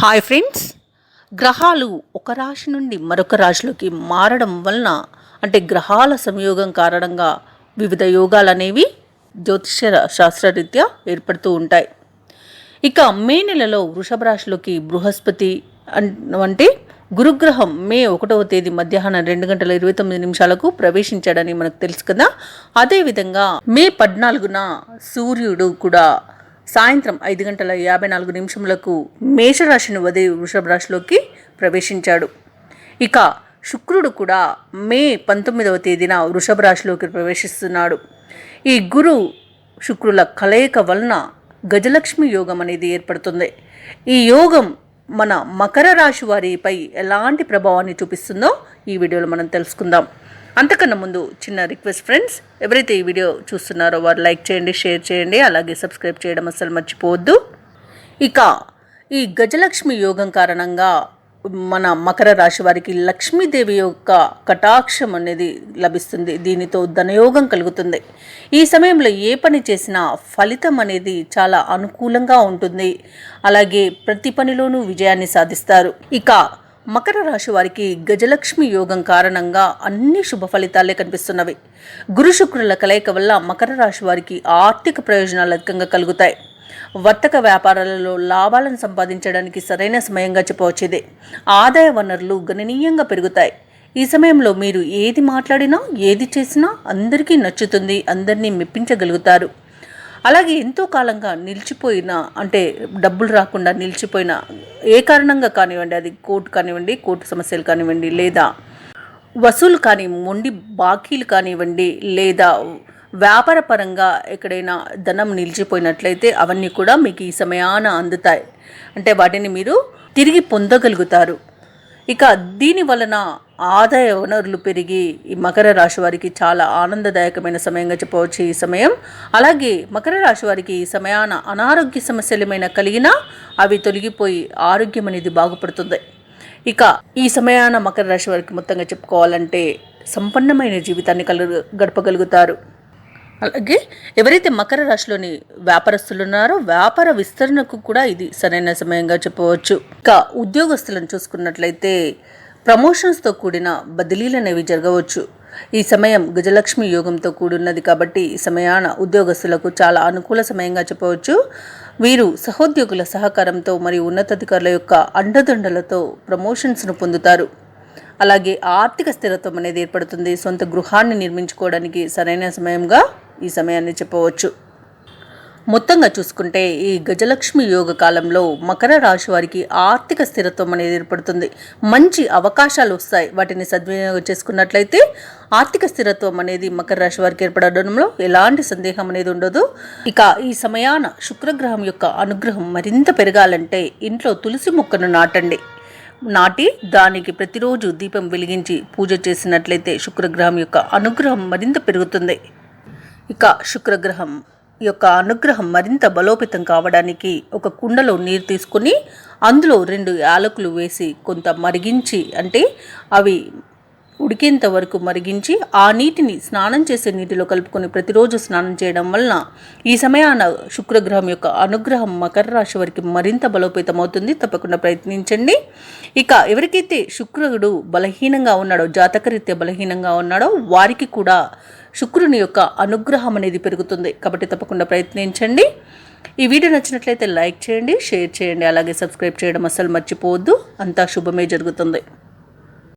Hi friends. గ్రహాలు ఒక రాశి నుండి మరొక రాశిలోకి మారడం వలన అంటే గ్రహాల సంయోగం కారణంగా వివిధ యోగాలు అనేవి జ్యోతిష శాస్త్రరీత్యా ఏర్పడుతూ ఉంటాయి. ఇక మే నెలలో వృషభ రాశిలోకి బృహస్పతి అంటే గురుగ్రహం మే ఒకటవ తేదీ మధ్యాహ్నం రెండు గంటల ఇరవై తొమ్మిది నిమిషాలకు ప్రవేశించాడని మనకు తెలుసు కదా. అదేవిధంగా మే పద్నాలుగున సూర్యుడు కూడా సాయంత్రం ఐదు గంటల యాభై నాలుగు నిమిషములకు మేషరాశిని వదిలి వృషభ రాశిలోకి ప్రవేశించాడు. ఇక శుక్రుడు కూడా మే పంతొమ్మిదవ తేదీన వృషభ రాశిలోకి ప్రవేశిస్తున్నాడు. ఈ గురు శుక్రుల కలయిక వలన గజలక్ష్మి యోగం అనేది ఏర్పడుతుంది. ఈ యోగం మన మకర రాశి వారిపై ఎలాంటి ప్రభావాన్ని చూపిస్తుందో ఈ వీడియోలో మనం తెలుసుకుందాం. అంతకన్నా ముందు చిన్న రిక్వెస్ట్ ఫ్రెండ్స్ ఎవరైతే ఈ వీడియో చూస్తున్నారో వారు లైక్ చేయండి షేర్ చేయండి అలాగే సబ్స్క్రైబ్ చేయడం అస్సలు మర్చిపోవద్దు. ఇక ఈ గజలక్ష్మి యోగం కారణంగా మన మకర రాశి వారికి లక్ష్మీదేవి యొక్క కటాక్షం అనేది లభిస్తుంది. దీనితో ధనయోగం కలుగుతుంది. ఈ సమయంలో ఏ పని చేసినా ఫలితం అనేది చాలా అనుకూలంగా ఉంటుంది. అలాగే ప్రతి పనిలోనూ విజయాన్ని సాధిస్తారు. ఇక మకర రాశి వారికి గజలక్ష్మి యోగం కారణంగా అన్ని శుభ ఫలితాలే కనిపిస్తున్నవి. గురు శుక్రుల కలయిక వల్ల మకర రాశి వారికి ఆర్థిక ప్రయోజనాలు అధికంగా కలుగుతాయి. వర్తక వ్యాపారాలలో లాభాలను సంపాదించడానికి సరైన సమయంగా చెప్పవచ్చేదే. ఆదాయ వనరులు గణనీయంగా పెరుగుతాయి. ఈ సమయంలో మీరు ఏది మాట్లాడినా ఏది చేసినా అందరికీ నచ్చుతుంది అందరినీ మెప్పించగలుగుతారు. అలాగే ఎంతో కాలంగా నిలిచిపోయిన అంటే డబ్బులు రాకుండా నిలిచిపోయిన ఏ కారణంగా కానివ్వండి అది కోర్టు కానివ్వండి కోర్టు సమస్యలు కానివ్వండి లేదా వసూలు కానీ మొండి బాకీలు కానివ్వండి లేదా వ్యాపార పరంగా ఎక్కడైనా ధనం నిలిచిపోయినట్లయితే అవన్నీ కూడా మీకు ఈ సమయాన అందుతాయి. అంటే వాటిని మీరు తిరిగి పొందగలుగుతారు. ఇక దీని వలన ఆదాయ వనరులు పెరిగి ఈ మకర రాశి వారికి చాలా ఆనందదాయకమైన సమయంగా చెప్పవచ్చు ఈ సమయం. అలాగే మకర రాశి వారికి ఈ సమయాన అనారోగ్య సమస్యలు ఏమైనా కలిగినా అవి తొలగిపోయి ఆరోగ్యం అనేది బాగుపడుతుంది. ఇక ఈ సమయాన మకర రాశి వారికి మొత్తంగా చెప్పుకోవాలంటే సంపన్నమైన జీవితాన్ని కలు గడపగలుగుతారు. అలాగే ఎవరైతే మకర రాశిలోని వ్యాపారస్తులు ఉన్నారో వ్యాపార విస్తరణకు కూడా ఇది సరైన సమయంగా చెప్పవచ్చు. ఇక ఉద్యోగస్తులను చూసుకున్నట్లయితే ప్రమోషన్స్తో కూడిన బదిలీలు అనేవి జరగవచ్చు. ఈ సమయం గజలక్ష్మి యోగంతో కూడున్నది కాబట్టి ఈ సమయాన ఉద్యోగస్తులకు చాలా అనుకూల సమయంగా చెప్పవచ్చు. వీరు సహోద్యోగుల సహకారంతో మరియు ఉన్నతాధికారుల యొక్క అండదండలతో ప్రమోషన్స్ను పొందుతారు. అలాగే ఆర్థిక స్థిరత్వం అనేది ఏర్పడుతుంది. సొంత గృహాన్ని నిర్మించుకోవడానికి సరైన సమయంగా ఈ సమయాన్ని చెప్పవచ్చు. మొత్తంగా చూసుకుంటే ఈ గజలక్ష్మి యోగ కాలంలో మకర రాశి వారికి ఆర్థిక స్థిరత్వం అనేది ఏర్పడుతుంది. మంచి అవకాశాలు వస్తాయి. వాటిని సద్వినియోగం చేసుకున్నట్లయితే ఆర్థిక స్థిరత్వం అనేది మకర రాశి వారికి ఏర్పడడంలో ఎలాంటి సందేహం అనేది ఉండదు. ఇక ఈ సమయాన శుక్రగ్రహం యొక్క అనుగ్రహం మరింత పెరగాలంటే ఇంట్లో తులసి మొక్కను నాటండి. నాటి దానికి ప్రతిరోజు దీపం వెలిగించి పూజ చేసినట్లయితే శుక్రగ్రహం యొక్క అనుగ్రహం మరింత పెరుగుతుంది. ఇక శుక్రగ్రహం. యొక్క అనుగ్రహం మరింత బలోపేతం కావడానికి ఒక కుండలో నీరు తీసుకొని అందులో రెండు యాలకులు వేసి కొంత మరిగించి అంటే అవి ఉడికేంత వరకు మరిగించి ఆ నీటిని స్నానం చేసే నీటిలో కలుపుకొని ప్రతిరోజు స్నానం చేయడం వలన ఈ సమయాన శుక్రగ్రహం యొక్క అనుగ్రహం మకర రాశి వారికి మరింత బలోపేతం అవుతుంది. తప్పకుండా ప్రయత్నించండి. ఇక ఎవరికైతే శుక్రుడు బలహీనంగా ఉన్నాడో జాతకరీత్యా బలహీనంగా ఉన్నాడో వారికి కూడా శుక్రుని యొక్క అనుగ్రహం అనేది పెరుగుతుంది. కాబట్టి తప్పకుండా ప్రయత్నించండి. ఈ వీడియో నచ్చినట్లయితే లైక్ చేయండి షేర్ చేయండి అలాగే సబ్స్క్రైబ్ చేయడం అస్సలు మర్చిపోవద్దు. అంతా శుభమే జరుగుతుంది.